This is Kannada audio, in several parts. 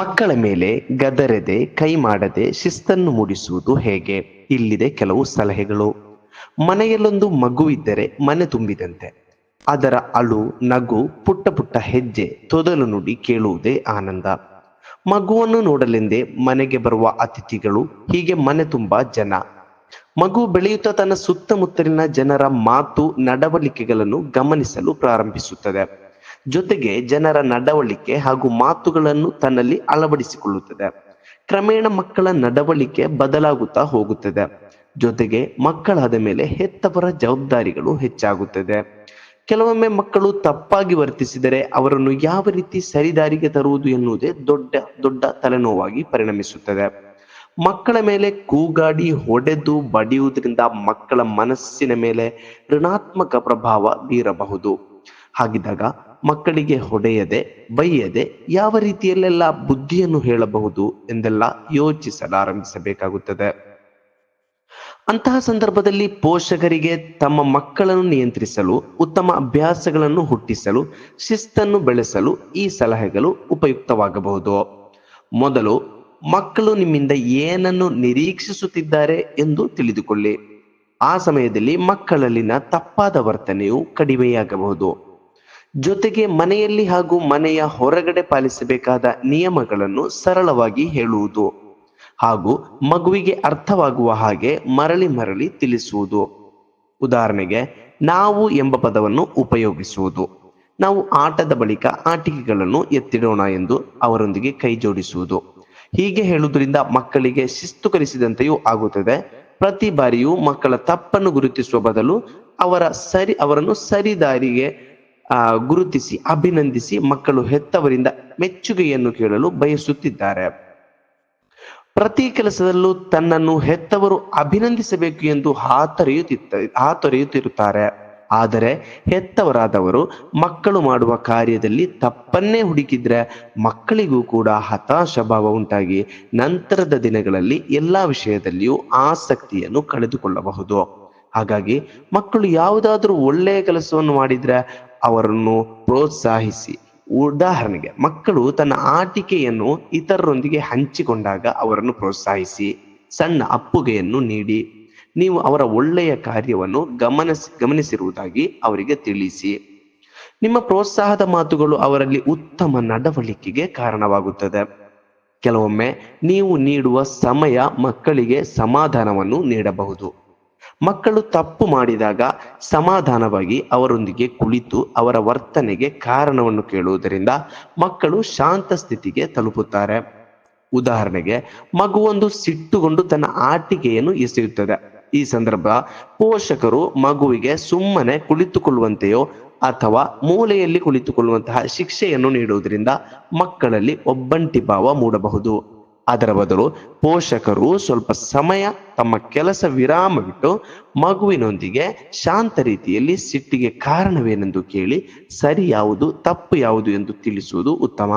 ಮಕ್ಕಳ ಮೇಲೆ ಗದರದೆ, ಕೈ ಮಾಡದೆ ಶಿಸ್ತನ್ನು ಮೂಡಿಸುವುದು ಹೇಗೆ? ಇಲ್ಲಿದೆ ಕೆಲವು ಸಲಹೆಗಳು. ಮನೆಯಲ್ಲೊಂದು ಮಗುವಿದ್ದರೆ ಮನೆ ತುಂಬಿದಂತೆ. ಅದರ ಅಳು, ನಗು, ಪುಟ್ಟ ಪುಟ್ಟ ಹೆಜ್ಜೆ, ತೊದಲು ನುಡಿ ಕೇಳುವುದೇ ಆನಂದ. ಮಗುವನ್ನು ನೋಡಲೆಂದೇ ಮನೆಗೆ ಬರುವ ಅತಿಥಿಗಳು, ಹೀಗೆ ಮನೆ ತುಂಬಾ ಜನ. ಮಗು ಬೆಳೆಯುತ್ತಾ ತನ್ನ ಸುತ್ತಮುತ್ತಲಿನ ಜನರ ಮಾತು, ನಡವಳಿಕೆಗಳನ್ನು ಗಮನಿಸಲು ಪ್ರಾರಂಭಿಸುತ್ತದೆ. ಜೊತೆಗೆ ಜನರ ನಡವಳಿಕೆ ಹಾಗೂ ಮಾತುಗಳನ್ನು ತನ್ನಲ್ಲಿ ಅಳವಡಿಸಿಕೊಳ್ಳುತ್ತದೆ. ಕ್ರಮೇಣ ಮಕ್ಕಳ ನಡವಳಿಕೆ ಬದಲಾಗುತ್ತಾ ಹೋಗುತ್ತದೆ. ಜೊತೆಗೆ ಮಕ್ಕಳಾದ ಮೇಲೆ ಹೆತ್ತವರ ಜವಾಬ್ದಾರಿಗಳು ಹೆಚ್ಚಾಗುತ್ತದೆ. ಕೆಲವೊಮ್ಮೆ ಮಕ್ಕಳು ತಪ್ಪಾಗಿ ವರ್ತಿಸಿದರೆ ಅವರನ್ನು ಯಾವ ರೀತಿ ಸರಿದಾರಿಗೆ ತರುವುದು ಎನ್ನುವುದೇ ದೊಡ್ಡ ದೊಡ್ಡ ತಲೆನೋವಾಗಿ ಪರಿಣಮಿಸುತ್ತದೆ. ಮಕ್ಕಳ ಮೇಲೆ ಕೂಗಾಡಿ ಹೊಡೆದು ಬಡಿಯುವುದರಿಂದ ಮಕ್ಕಳ ಮನಸ್ಸಿನ ಮೇಲೆ ಋಣಾತ್ಮಕ ಪ್ರಭಾವ ಬೀರಬಹುದು. ಹಾಗಿದ್ದಾಗ ಮಕ್ಕಳಿಗೆ ಹೊಡೆಯದೆ, ಬೈಯದೆ ಯಾವ ರೀತಿಯಲ್ಲೆಲ್ಲ ಬುದ್ಧಿಯನ್ನು ಹೇಳಬಹುದು ಎಂದೆಲ್ಲ ಯೋಚಿಸಲಾರಂಭಿಸಬೇಕಾಗುತ್ತದೆ. ಅಂತಹ ಸಂದರ್ಭದಲ್ಲಿ ಪೋಷಕರಿಗೆ ತಮ್ಮ ಮಕ್ಕಳನ್ನು ನಿಯಂತ್ರಿಸಲು, ಉತ್ತಮ ಅಭ್ಯಾಸಗಳನ್ನು ಹುಟ್ಟಿಸಲು, ಶಿಸ್ತನ್ನು ಬೆಳೆಸಲು ಈ ಸಲಹೆಗಳು ಉಪಯುಕ್ತವಾಗಬಹುದು. ಮೊದಲು, ಮಕ್ಕಳು ನಿಮ್ಮಿಂದ ಏನನ್ನು ನಿರೀಕ್ಷಿಸುತ್ತಿದ್ದಾರೆ ಎಂದು ತಿಳಿದುಕೊಳ್ಳಿ. ಆ ಸಮಯದಲ್ಲಿ ಮಕ್ಕಳಲ್ಲಿನ ತಪ್ಪಾದ ವರ್ತನೆಯು ಕಡಿಮೆಯಾಗಬಹುದು. ಜೊತೆಗೆ ಮನೆಯಲ್ಲಿ ಹಾಗೂ ಮನೆಯ ಹೊರಗಡೆ ಪಾಲಿಸಬೇಕಾದ ನಿಯಮಗಳನ್ನು ಸರಳವಾಗಿ ಹೇಳುವುದು ಹಾಗೂ ಮಗುವಿಗೆ ಅರ್ಥವಾಗುವ ಹಾಗೆ ಮರಳಿ ಮರಳಿ ತಿಳಿಸುವುದು. ಉದಾಹರಣೆಗೆ, ನಾವು ಎಂಬ ಪದವನ್ನು ಉಪಯೋಗಿಸುವುದು. ನಾವು ಆಟದ ಬಳಿಕ ಆಟಿಕೆಗಳನ್ನು ಎತ್ತಿಡೋಣ ಎಂದು ಅವರೊಂದಿಗೆ ಕೈ ಜೋಡಿಸುವುದು. ಹೀಗೆ ಹೇಳುವುದರಿಂದ ಮಕ್ಕಳಿಗೆ ಶಿಸ್ತು ಕಲಿಸಿದಂತೆಯೂ ಆಗುತ್ತದೆ. ಪ್ರತಿ ಬಾರಿಯೂ ಮಕ್ಕಳ ತಪ್ಪನ್ನು ಗುರುತಿಸುವ ಬದಲು ಅವರ ಸರಿ, ಅವರನ್ನು ಸರಿ ದಾರಿಗೆ ಆ, ಗುರುತಿಸಿ, ಅಭಿನಂದಿಸಿ ಮಕ್ಕಳು ಹೆತ್ತವರಿಂದ ಮೆಚ್ಚುಗೆಯನ್ನು ಕೇಳಲು ಬಯಸುತ್ತಿದ್ದಾರೆ. ಪ್ರತಿ ಕೆಲಸದಲ್ಲೂ ತನ್ನನ್ನು ಹೆತ್ತವರು ಅಭಿನಂದಿಸಬೇಕು ಎಂದು ಹಾತೊರೆಯುತ್ತಿತ್ತ, ಹಾತೊರೆಯುತ್ತಿರುತ್ತಾರೆ. ಆದರೆ ಹೆತ್ತವರಾದವರು ಮಕ್ಕಳು ಮಾಡುವ ಕಾರ್ಯದಲ್ಲಿ ತಪ್ಪನ್ನೇ ಹುಡುಕಿದ್ರೆ ಮಕ್ಕಳಿಗೂ ಕೂಡ ಹತಾಶ ಭಾವ ಉಂಟಾಗಿ ನಂತರದ ದಿನಗಳಲ್ಲಿ ಎಲ್ಲಾ ವಿಷಯದಲ್ಲಿಯೂ ಆಸಕ್ತಿಯನ್ನು ಕಳೆದುಕೊಳ್ಳಬಹುದು. ಹಾಗಾಗಿ ಮಕ್ಕಳು ಯಾವುದಾದ್ರೂ ಒಳ್ಳೆಯ ಕೆಲಸವನ್ನು ಮಾಡಿದ್ರೆ ಅವರನ್ನು ಪ್ರೋತ್ಸಾಹಿಸಿ. ಉದಾಹರಣೆಗೆ, ಮಕ್ಕಳು ತನ್ನ ಆಟಿಕೆಯನ್ನು ಇತರರೊಂದಿಗೆ ಹಂಚಿಕೊಂಡಾಗ ಅವರನ್ನು ಪ್ರೋತ್ಸಾಹಿಸಿ, ಸಣ್ಣ ಅಪ್ಪುಗೆಯನ್ನು ನೀಡಿ, ನೀವು ಅವರ ಒಳ್ಳೆಯ ಕಾರ್ಯವನ್ನು ಗಮನಿಸಿ, ಗಮನಿಸಿರುವುದಾಗಿ ಅವರಿಗೆ ತಿಳಿಸಿ. ನಿಮ್ಮ ಪ್ರೋತ್ಸಾಹದ ಮಾತುಗಳು ಅವರಲ್ಲಿ ಉತ್ತಮ ನಡವಳಿಕೆಗೆ ಕಾರಣವಾಗುತ್ತದೆ. ಕೆಲವೊಮ್ಮೆ ನೀವು ನೀಡುವ ಸಮಯ ಮಕ್ಕಳಿಗೆ ಸಮಾಧಾನವನ್ನು ನೀಡಬಹುದು. ಮಕ್ಕಳು ತಪ್ಪು ಮಾಡಿದಾಗ ಸಮಾಧಾನವಾಗಿ ಅವರೊಂದಿಗೆ ಕುಳಿತು ಅವರ ವರ್ತನೆಗೆ ಕಾರಣವನ್ನು ಕೇಳುವುದರಿಂದ ಮಕ್ಕಳು ಶಾಂತ ಸ್ಥಿತಿಗೆ ತಲುಪುತ್ತಾರೆ. ಉದಾಹರಣೆಗೆ ಮಗುವೊಂದು ಸಿಟ್ಟುಗೊಂಡು ತನ್ನ ಆಟಿಕೆಯನ್ನು ಎಸೆಯುತ್ತದೆ. ಈ ಸಂದರ್ಭ ಪೋಷಕರು ಮಗುವಿಗೆ ಸುಮ್ಮನೆ ಕುಳಿತುಕೊಳ್ಳುವಂತೆಯೋ ಅಥವಾ ಮೂಲೆಯಲ್ಲಿ ಕುಳಿತುಕೊಳ್ಳುವಂತಹ ಶಿಕ್ಷೆಯನ್ನು ನೀಡುವುದರಿಂದ ಮಕ್ಕಳಲ್ಲಿ ಒಬ್ಬಂಟಿ ಭಾವ ಮೂಡಬಹುದು. ಅದರ ಬದಲು ಪೋಷಕರು ಸ್ವಲ್ಪ ಸಮಯ ತಮ್ಮ ಕೆಲಸ ವಿರಾಮ ಬಿಟ್ಟು ಮಗುವಿನೊಂದಿಗೆ ಶಾಂತ ರೀತಿಯಲ್ಲಿ ಸಿಟ್ಟಿಗೆ ಕಾರಣವೇನೆಂದು ಕೇಳಿ ಸರಿ ಯಾವುದು, ತಪ್ಪು ಯಾವುದು ಎಂದು ತಿಳಿಸುವುದು ಉತ್ತಮ.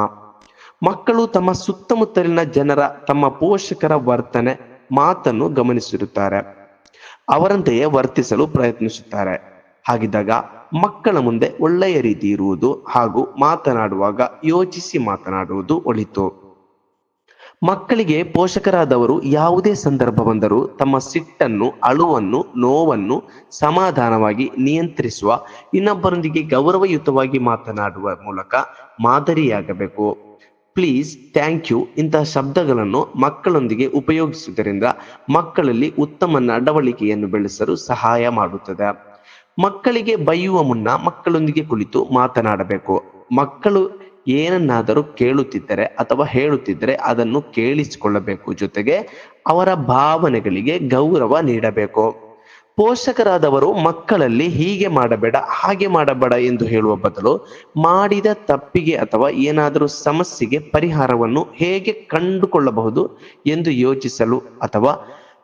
ಮಕ್ಕಳು ತಮ್ಮ ಸುತ್ತಮುತ್ತಲಿನ ಜನರ, ತಮ್ಮ ಪೋಷಕರ ವರ್ತನೆ ಮಾತನ್ನು ಗಮನಿಸಿರುತ್ತಾರೆ. ಅವರಂತೆಯೇ ವರ್ತಿಸಲು ಪ್ರಯತ್ನಿಸುತ್ತಾರೆ. ಹಾಗಿದ್ದಾಗ ಮಕ್ಕಳ ಮುಂದೆ ಒಳ್ಳೆಯ ರೀತಿ ಇರುವುದು ಹಾಗೂ ಮಾತನಾಡುವಾಗ ಯೋಚಿಸಿ ಮಾತನಾಡುವುದು ಒಳಿತು. ಮಕ್ಕಳಿಗೆ ಪೋಷಕರಾದವರು ಯಾವುದೇ ಸಂದರ್ಭ ಬಂದರೂ ತಮ್ಮ ಸಿಟ್ಟನ್ನು, ಅಳುವನ್ನು, ನೋವನ್ನು ಸಮಾಧಾನವಾಗಿ ನಿಯಂತ್ರಿಸುವ, ಇನ್ನೊಬ್ಬರೊಂದಿಗೆ ಗೌರವಯುತವಾಗಿ ಮಾತನಾಡುವ ಮೂಲಕ ಮಾದರಿಯಾಗಬೇಕು. ಪ್ಲೀಸ್ ಥ್ಯಾಂಕ್ ಯು ಇಂತಹ ಶಬ್ದಗಳನ್ನು ಮಕ್ಕಳೊಂದಿಗೆ ಉಪಯೋಗಿಸುವುದರಿಂದ ಮಕ್ಕಳಲ್ಲಿ ಉತ್ತಮ ನಡವಳಿಕೆಯನ್ನು ಬೆಳೆಸಲು ಸಹಾಯ ಮಾಡುತ್ತದೆ. ಮಕ್ಕಳಿಗೆ ಬೈಯುವ ಮುನ್ನ ಮಕ್ಕಳೊಂದಿಗೆ ಕುಳಿತು ಮಾತನಾಡಬೇಕು. ಮಕ್ಕಳು ಏನನ್ನಾದರೂ ಕೇಳುತ್ತಿದ್ದರೆ ಅಥವಾ ಹೇಳುತ್ತಿದ್ದರೆ ಅದನ್ನು ಕೇಳಿಸಿಕೊಳ್ಳಬೇಕು. ಜೊತೆಗೆ ಅವರ ಭಾವನೆಗಳಿಗೆ ಗೌರವ ನೀಡಬೇಕು. ಪೋಷಕರಾದವರು ಮಕ್ಕಳಲ್ಲಿ ಹೀಗೆ ಮಾಡಬೇಡ, ಹಾಗೆ ಮಾಡಬೇಡ ಎಂದು ಹೇಳುವ ಬದಲು ಮಾಡಿದ ತಪ್ಪಿಗೆ ಅಥವಾ ಏನಾದರೂ ಸಮಸ್ಯೆಗೆ ಪರಿಹಾರವನ್ನು ಹೇಗೆ ಕಂಡುಕೊಳ್ಳಬಹುದು ಎಂದು ಯೋಚಿಸಲು ಅಥವಾ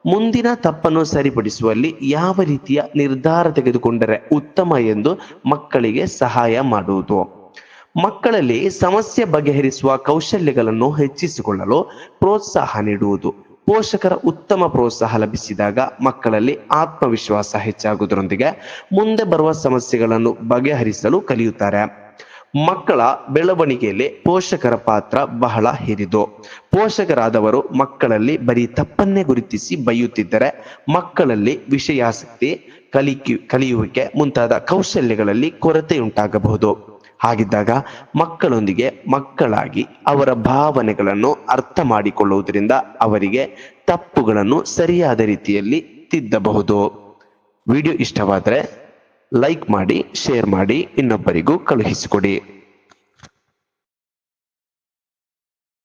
ಮುಂದಿನ ತಪ್ಪನ್ನು ಸರಿಪಡಿಸುವಲ್ಲಿ ಯಾವ ರೀತಿಯ ನಿರ್ಧಾರ ತೆಗೆದುಕೊಂಡರೆ ಉತ್ತಮ ಎಂದು ಮಕ್ಕಳಿಗೆ ಸಹಾಯ ಮಾಡುವುದು. ಮಕ್ಕಳಲ್ಲಿ ಸಮಸ್ಯೆ ಬಗೆಹರಿಸುವ ಕೌಶಲ್ಯಗಳನ್ನು ಹೆಚ್ಚಿಸಿಕೊಳ್ಳಲು ಪ್ರೋತ್ಸಾಹ ನೀಡುವುದು. ಪೋಷಕರ ಉತ್ತಮ ಪ್ರೋತ್ಸಾಹ ಲಭಿಸಿದಾಗ ಮಕ್ಕಳಲ್ಲಿ ಆತ್ಮವಿಶ್ವಾಸ ಹೆಚ್ಚಾಗುವುದರೊಂದಿಗೆ ಮುಂದೆ ಬರುವ ಸಮಸ್ಯೆಗಳನ್ನು ಬಗೆಹರಿಸಲು ಕಲಿಯುತ್ತಾರೆ. ಮಕ್ಕಳ ಬೆಳವಣಿಗೆಯಲ್ಲಿ ಪೋಷಕರ ಪಾತ್ರ ಬಹಳ ಹಿರಿದು. ಪೋಷಕರಾದವರು ಮಕ್ಕಳಲ್ಲಿ ಬರೀ ತಪ್ಪನ್ನೇ ಗುರುತಿಸಿ ಬೈಯುತ್ತಿದ್ದರೆ ಮಕ್ಕಳಲ್ಲಿ ವಿಷಯಾಸಕ್ತಿ ಕಲಿಕೆ, ಕಲಿಯುವಿಕೆ ಮುಂತಾದ ಕೌಶಲ್ಯಗಳಲ್ಲಿ ಕೊರತೆಯುಂಟಾಗಬಹುದು. ಹಾಗಿದ್ದಾಗ ಮಕ್ಕಳೊಂದಿಗೆ ಮಕ್ಕಳಾಗಿ ಅವರ ಭಾವನೆಗಳನ್ನು ಅರ್ಥ ಮಾಡಿಕೊಳ್ಳುವುದರಿಂದ ಅವರಿಗೆ ತಪ್ಪುಗಳನ್ನು ಸರಿಯಾದ ರೀತಿಯಲ್ಲಿ ತಿದ್ದಬಹುದು. ವಿಡಿಯೋ ಇಷ್ಟವಾದರೆ ಲೈಕ್ ಮಾಡಿ, ಶೇರ್ ಮಾಡಿ, ಇನ್ನೊಬ್ಬರಿಗೂ ಕಳುಹಿಸಿಕೊಡಿ.